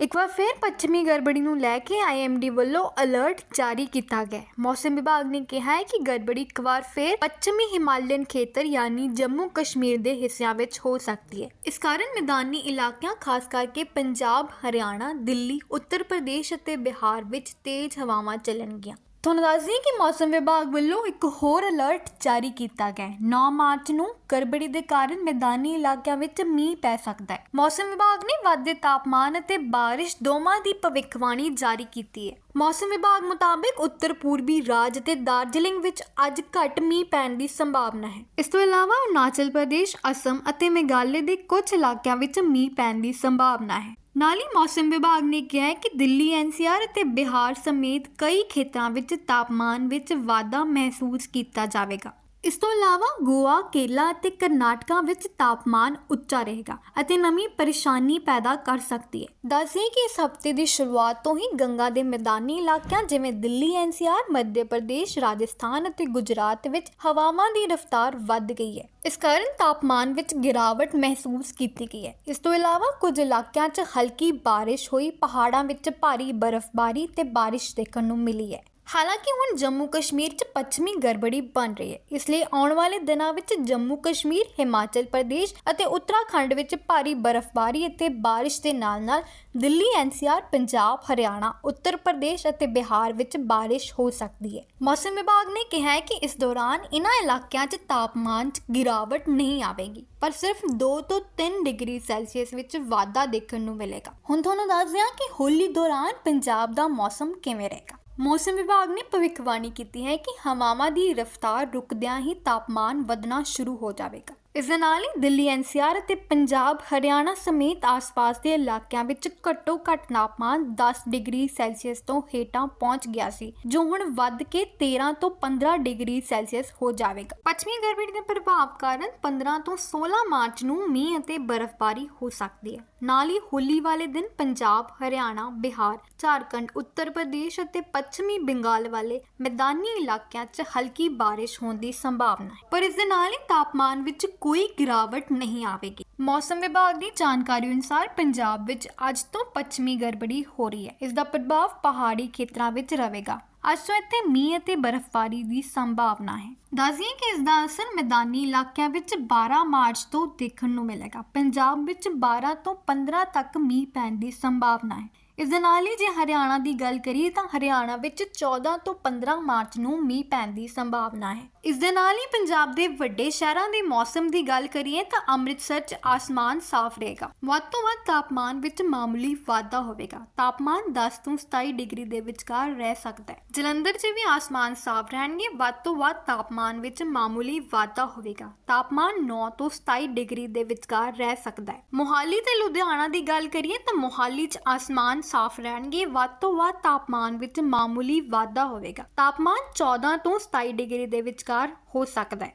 ਇੱਕ ਵਾਰ ਫਿਰ ਪੱਛਮੀ ਗੜਬੜੀ ਨੂੰ ਲੈ ਕੇ ਆਈਐਮਡੀ ਵੱਲੋਂ ਅਲਰਟ ਜਾਰੀ ਕੀਤਾ ਗਿਆ। ਮੌਸਮ ਵਿਭਾਗ ਨੇ ਕਿਹਾ ਹੈ ਕਿ ਗੜਬੜੀ ਇੱਕ ਵਾਰ ਫਿਰ ਪੱਛਮੀ ਹਿਮਾਲਯਨ ਖੇਤਰ ਯਾਨੀ ਜੰਮੂ ਕਸ਼ਮੀਰ ਦੇ ਹਿੱਸਿਆਂ ਵਿੱਚ ਹੋ ਸਕਦੀ ਹੈ। ਇਸ ਕਾਰਨ ਮੈਦਾਨੀ ਇਲਾਕਿਆਂ, ਖਾਸ ਕਰਕੇ ਪੰਜਾਬ, ਹਰਿਆਣਾ, ਦਿੱਲੀ, ਉੱਤਰ ਪ੍ਰਦੇਸ਼ ਅਤੇ ਬਿਹਾਰ ਵਿੱਚ ਤੇਜ਼ ਹਵਾਵਾਂ ਚੱਲਣਗੀਆਂ। ਤੁਹਾਨੂੰ ਦੱਸ ਦਈਏ ਕਿ ਮੌਸਮ ਵਿਭਾਗ ਵੱਲੋਂ ਇੱਕ ਹੋਰ ਅਲਰਟ ਜਾਰੀ ਕੀਤਾ ਗਿਆ ਹੈ। 9 ਮਾਰਚ ਨੂੰ ਗੜਬੜੀ ਦੇ ਕਾਰਨ ਮੈਦਾਨੀ ਇਲਾਕਿਆਂ ਵਿੱਚ ਮੀਂਹ ਪੈ ਸਕਦਾ ਹੈ। ਮੌਸਮ ਵਿਭਾਗ ਨੇ ਵਾਧੇ ਤਾਪਮਾਨ ਅਤੇ ਬਾਰਿਸ਼ ਦੋਵਾਂ ਦੀ ਭਵਿੱਖਬਾਣੀ ਜਾਰੀ ਕੀਤੀ ਹੈ। ਮੌਸਮ ਵਿਭਾਗ ਮੁਤਾਬਕ ਉੱਤਰ ਪੂਰਬੀ ਰਾਜ ਅਤੇ ਦਾਰਜਲਿੰਗ ਵਿੱਚ ਅੱਜ ਘੱਟ ਮੀਂਹ ਪੈਣ ਦੀ ਸੰਭਾਵਨਾ ਹੈ। ਇਸ ਤੋਂ ਇਲਾਵਾ ਅਰੁਣਾਚਲ ਪ੍ਰਦੇਸ਼, ਅਸਮ ਅਤੇ ਮੇਘਾਲय ਦੇ ਕੁਝ ਇਲਾਕਿਆਂ ਵਿੱਚ ਮੀਂਹ ਪੈਣ ਦੀ ਸੰਭਾਵਨਾ ਹੈ। ਨਾਲ ਹੀ ਮੌਸਮ ਵਿਭਾਗ ਨੇ ਕਿਹਾ ਹੈ ਕਿ ਦਿੱਲੀ ਐਨਸੀਆਰ ਅਤੇ ਬਿਹਾਰ ਸਮੇਤ ਕਈ ਖੇਤਰਾਂ ਵਿੱਚ ਤਾਪਮਾਨ ਵਿੱਚ ਵਾਧਾ ਮਹਿਸੂਸ ਕੀਤਾ ਜਾਵੇਗਾ। ਇਸ ਤੋਂ ਇਲਾਵਾ ਗੋਆ, ਕੇਰਲਾ ਅਤੇ ਕਰਨਾਟਕਾ ਵਿੱਚ ਤਾਪਮਾਨ ਉੱਚਾ ਰਹੇਗਾ ਅਤੇ ਨਮੀ ਪਰੇਸ਼ਾਨੀ ਪੈਦਾ ਕਰ ਸਕਦੀ ਹੈ। ਦੱਸਦੇ ਕਿ ਇਸ ਹਫ਼ਤੇ ਦੀ ਸ਼ੁਰੂਆਤ ਤੋਂ ਹੀ ਗੰਗਾ ਦੇ ਮੈਦਾਨੀ ਇਲਾਕਿਆਂ ਜਿਵੇਂ ਦਿੱਲੀ ਐਨਸੀਆਰ ਮੱਧ ਪ੍ਰਦੇਸ਼ ਰਾਜਸਥਾਨ ਅਤੇ ਗੁਜਰਾਤ ਵਿੱਚ ਹਵਾਵਾਂ ਦੀ ਰਫ਼ਤਾਰ ਵੱਧ ਗਈ ਹੈ। ਇਸ ਕਾਰਨ ਤਾਪਮਾਨ ਵਿੱਚ ਗਿਰਾਵਟ ਮਹਿਸੂਸ ਕੀਤੀ ਗਈ ਹੈ। ਇਸ ਤੋਂ ਇਲਾਵਾ ਕੁਝ ਇਲਾਕਿਆਂ 'ਚ ਹਲਕੀ ਬਾਰਿਸ਼ ਹੋਈ ਪਹਾੜਾਂ ਵਿੱਚ ਭਾਰੀ ਬਰਫ਼ਬਾਰੀ ਤੇ ਬਾਰਿਸ਼ ਦੇਖਣ ਨੂੰ ਮਿਲੀ ਹੈ। ਹਾਲਾਂਕਿ ਹੁਣ ਜੰਮੂ ਕਸ਼ਮੀਰ 'ਚ ਪੱਛਮੀ ਗੜਬੜੀ ਬਣ ਰਹੀ ਹੈ। ਇਸ ਲਈ ਆਉਣ ਵਾਲੇ ਦਿਨਾਂ ਵਿੱਚ ਜੰਮੂ ਕਸ਼ਮੀਰ, ਹਿਮਾਚਲ ਪ੍ਰਦੇਸ਼ ਅਤੇ ਉੱਤਰਾਖੰਡ ਵਿੱਚ ਭਾਰੀ ਬਰਫ਼ਬਾਰੀ ਅਤੇ ਬਾਰਿਸ਼ ਦੇ ਨਾਲ-ਨਾਲ ਦਿੱਲੀ ਐਨਸੀਆਰ ਪੰਜਾਬ, ਹਰਿਆਣਾ, ਉੱਤਰ ਪ੍ਰਦੇਸ਼ ਅਤੇ ਬਿਹਾਰ ਵਿੱਚ ਬਾਰਿਸ਼ ਹੋ ਸਕਦੀ ਹੈ। ਮੌਸਮ ਵਿਭਾਗ ਨੇ ਕਿਹਾ ਹੈ ਕਿ ਇਸ ਦੌਰਾਨ ਇਨ੍ਹਾਂ ਇਲਾਕਿਆਂ 'ਚ ਤਾਪਮਾਨ 'ਚ ਗਿਰਾਵਟ ਨਹੀਂ ਆਵੇਗੀ। ਪਰ ਸਿਰਫ 2 ਤੋਂ 3 ਡਿਗਰੀ ਸੈਲਸੀਅਸ ਵਿੱਚ ਵਾਧਾ ਦੇਖਣ ਨੂੰ ਮਿਲੇਗਾ। ਹੁਣ ਤੁਹਾਨੂੰ ਦੱਸ ਦਿਆਂ ਕਿ ਹੋਲੀ ਦੌਰਾਨ ਪੰਜਾਬ ਦਾ ਮੌਸਮ ਕਿਵੇਂ ਰਹੇਗਾ। ਮੌਸਮ ਵਿਭਾਗ ਨੇ ਭਵਿੱਖਬਾਣੀ ਕੀਤੀ ਹੈ ਕਿ ਹਵਾਵਾਂ ਦੀ ਰਫ਼ਤਾਰ ਰੁਕਦਿਆਂ ਹੀ ਤਾਪਮਾਨ ਵਧਣਾ ਸ਼ੁਰੂ ਹੋ ਜਾਵੇਗਾ। ਇਸ ਦੇ ਨਾਲ ਹੀ ਦਿੱਲੀ ਐਨਸੀਆਰ ਅਤੇ ਪੰਜਾਬ ਹਰਿਆਣਾ ਸਮੇਤ ਆਸ-ਪਾਸ ਦੇ ਇਲਾਕਿਆਂ ਵਿੱਚ ਘੱਟੋ ਘੱਟ ਤਾਪਮਾਨ 10 ਡਿਗਰੀ ਸੈਲਸੀਅਸ ਤੋਂ ਹੇਠਾਂ ਪਹੁੰਚ ਗਿਆ ਸੀ, ਜੋ ਹੁਣ ਵੱਧ ਕੇ 13 ਤੋਂ 15 ਡਿਗਰੀ ਸੈਲਸੀਅਸ ਹੋ ਜਾਵੇਗਾ। ਪੱਛਮੀ ਗੜਬੜੀ ਦੇ ਪ੍ਰਭਾਵ ਕਾਰਨ 15 ਤੋਂ 16 ਮਾਰਚ ਨੂੰ ਮੀਂਹ ਅਤੇ ਬਰਫ਼ਬਾਰੀ ਹੋ ਸਕਦੀ ਹੈ। ਨਾਲ ਹੀ ਹੋਲੀ ਵਾਲੇ ਦਿਨ ਪੰਜਾਬ, ਹਰਿਆਣਾ, ਬਿਹਾਰ, ਝਾਰਖੰਡ, ਉੱਤਰ ਪ੍ਰਦੇਸ਼ ਅਤੇ ਪੱਛਮੀ ਬੰਗਾਲ ਵਾਲੇ ਮੈਦਾਨੀ ਇਲਾਕਿਆਂ 'ਚ ਹਲਕੀ ਬਾਰਿਸ਼ ਹੋਣ ਦੀ ਸੰਭਾਵਨਾ ਹੈ। ਪਰ ਇਸ ਦੇ ਨਾਲ ਹੀ ਤਾਪਮਾਨ ਵਿੱਚ ਕੋਈ ਗਿਰਾਵਟ ਨਹੀਂ ਆਵੇਗੀ। ਮੌਸਮ ਵਿਭਾਗ ਦੀ ਜਾਣਕਾਰੀ ਅਨੁਸਾਰ ਪੰਜਾਬ ਵਿੱਚ ਅੱਜ ਤੋਂ ਪੱਛਮੀ ਗੜਬੜੀ ਹੋ ਰਹੀ ਹੈ। ਇਸ ਦਾ ਪ੍ਰਭਾਵ ਪਹਾੜੀ ਖੇਤਰਾਂ ਵਿੱਚ ਰਹੇਗਾ ਅੱਜ ਤੋਂ ਇੱਥੇ ਮੀਂਹ ਅਤੇ ਬਰਫ਼ਬਾਰੀ ਦੀ ਸੰਭਾਵਨਾ ਹੈ। ਦੱਸਦੀਏ ਕਿ ਇਸ ਦਾ ਅਸਰ ਮੈਦਾਨੀ ਇਲਾਕਿਆਂ ਵਿੱਚ 12 ਮਾਰਚ ਤੋਂ ਦੇਖਣ ਨੂੰ ਮਿਲੇਗਾ। ਪੰਜਾਬ ਵਿੱਚ 12 ਤੋਂ 15 ਤੱਕ ਮੀਂਹ ਪੈਣ ਦੀ ਸੰਭਾਵਨਾ ਹੈ। ਇਸ ਦੇ ਨਾਲ ਹੀ ਜੇ ਹਰਿਆਣਾ ਦੀ ਗੱਲ ਕਰੀਏ ਤਾਂ ਹਰਿਆਣਾ ਵਿੱਚ 14 ਤੋਂ 15 ਮਾਰਚ ਨੂੰ ਮੀਂਹ ਪੈਣ ਦੀ ਸੰਭਾਵਨਾ ਹੈ। ਇਸ ਦੇ ਨਾਲ ਹੀ ਪੰਜਾਬ ਦੇ ਵੱਡੇ ਸ਼ਹਿਰਾਂ ਦੇ ਮੌਸਮ ਦੀ ਗੱਲ ਕਰੀਏ ਤਾਂ ਅੰਮ੍ਰਿਤਸਰ 'ਚ ਆਸਮਾਨ ਸਾਫ਼ ਰਹੇਗਾ। ਵੱਧ ਤੋਂ ਵੱਧ ਤਾਪਮਾਨ ਵਿੱਚ ਮਾਮੂਲੀ ਵਾਧਾ ਹੋਵੇਗਾ। ਤਾਪਮਾਨ 10 ਤੋਂ 27 ਡਿਗਰੀ ਦੇ ਵਿਚਕਾਰ ਰਹਿ ਸਕਦਾ ਹੈ। ਜਲੰਧਰ 'ਚ ਵੀ ਆਸਮਾਨ ਸਾਫ਼ ਰਹਿਣਗੇ। ਵੱਧ ਤੋਂ ਵੱਧ ਤਾਪਮਾਨ ਵਿੱਚ ਮਾਮੂਲੀ ਵਾਧਾ ਹੋਵੇਗਾ। ਤਾਪਮਾਨ 9 ਤੋਂ 27 ਡਿਗਰੀ ਦੇ ਵਿਚਕਾਰ ਰਹਿ ਸਕਦਾ ਹੈ। ਮੋਹਾਲੀ ਤੇ ਲੁਧਿਆਣਾ ਦੀ ਗੱਲ ਕਰੀਏ ਤਾਂ ਮੋਹਾਲੀ 'ਚ ਆਸਮਾਨ ਸਾਫ਼ ਰਹਿਣਗੇ। ਵੱਧ ਤੋਂ ਵੱਧ ਤਾਪਮਾਨ ਵਿੱਚ ਮਾਮੂਲੀ ਵਾਧਾ ਹੋਵੇਗਾ। ਤਾਪਮਾਨ 14 ਤੋਂ 27 ਡਿਗਰੀ ਦੇ ਵਿਚਕਾਰ ਹੋ ਸਕਦਾ ਹੈ।